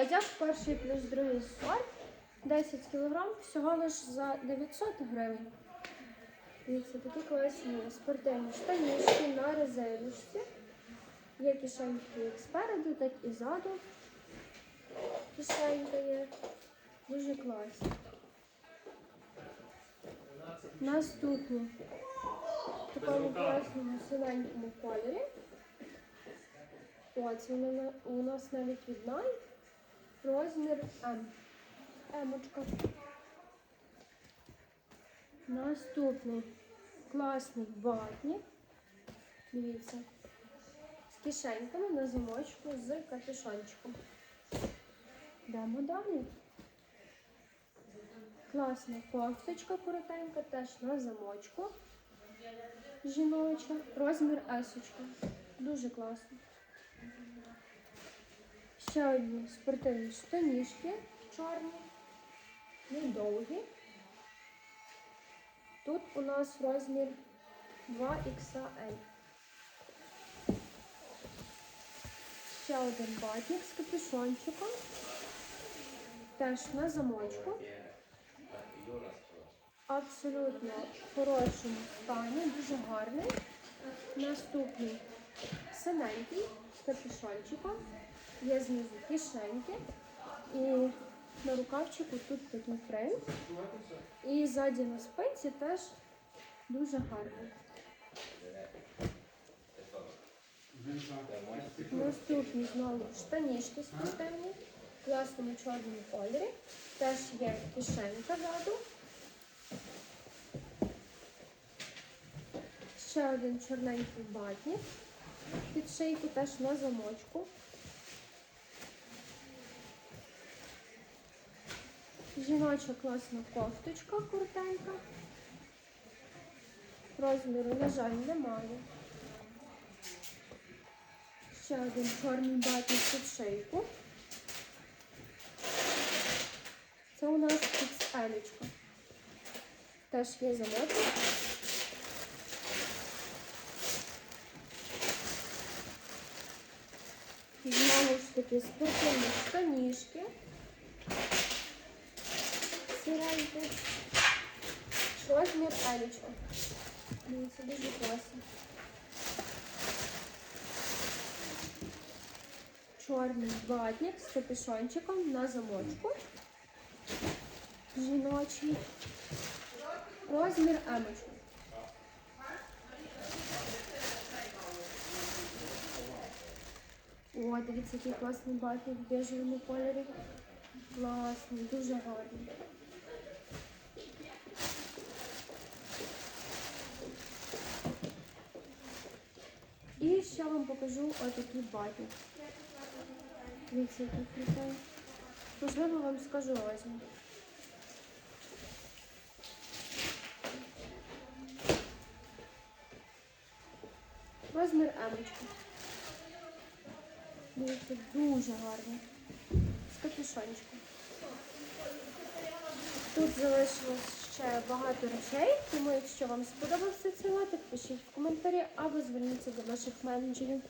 одяг, перший плюс другий сорт. 10 кг всього лиш за 900 гривень. Дивіться, такі класні спортивні штанішки на резиночці. Є кишеньки як спереду, так і ззаду. Кишенька є. Дуже класні. Наступні. В такому класному синенькому кольорі. О, це вони у нас навіть відна. Розмір М. Емочка. Наступний класний ватник. Дивіться. З кишеньками на замочку з капюшончиком. Йдемо далі. Класна кофточка коротенька, теж на замочку. Жіноча. Розмір есочка. Дуже класно. Ще одні спортивні штанішки чорні, недовгі. Тут у нас розмір 2XL. Ще один батник з капюшончиком. Теж на замочку. Абсолютно в хорошому стані, дуже гарний. Наступний синенький з капюшончиком. Є знизу кишеньки. І на рукавчику тут такий фрейм. І ззаді на спинці теж дуже гарний. Наступні знову штанішки спортивні, в класному чорному кольорі. Теж є кишенька ззаду. Ще один чорненький батник під шийку, теж на замочку. Жіноча класна кофточка коротенька. Розміру, на жаль, немає. Ще один чорний батник під шийку. Це у нас XL. Теж є замочок. Знову ж таки спортивні штанішки. Сіренькі. Розмір Елічка. Дивіться, дуже класно. Чорний ватник з капюшончиком на замочку. Жіночий. Розмір Емочка. О, дивіться, який класний батник в біжевому кольорі. Класний, дуже гарний. І ще вам покажу отакий батник. Дивіться, який крутий. Можливо, вам скажу розмір. Розмір емочки. Дивіться, дуже гарний. З капюшончиком. Тут залишилось ще багато речей, тому якщо вам сподобався цей лотик, пишіть в коментарі або зверніться до наших менеджерів.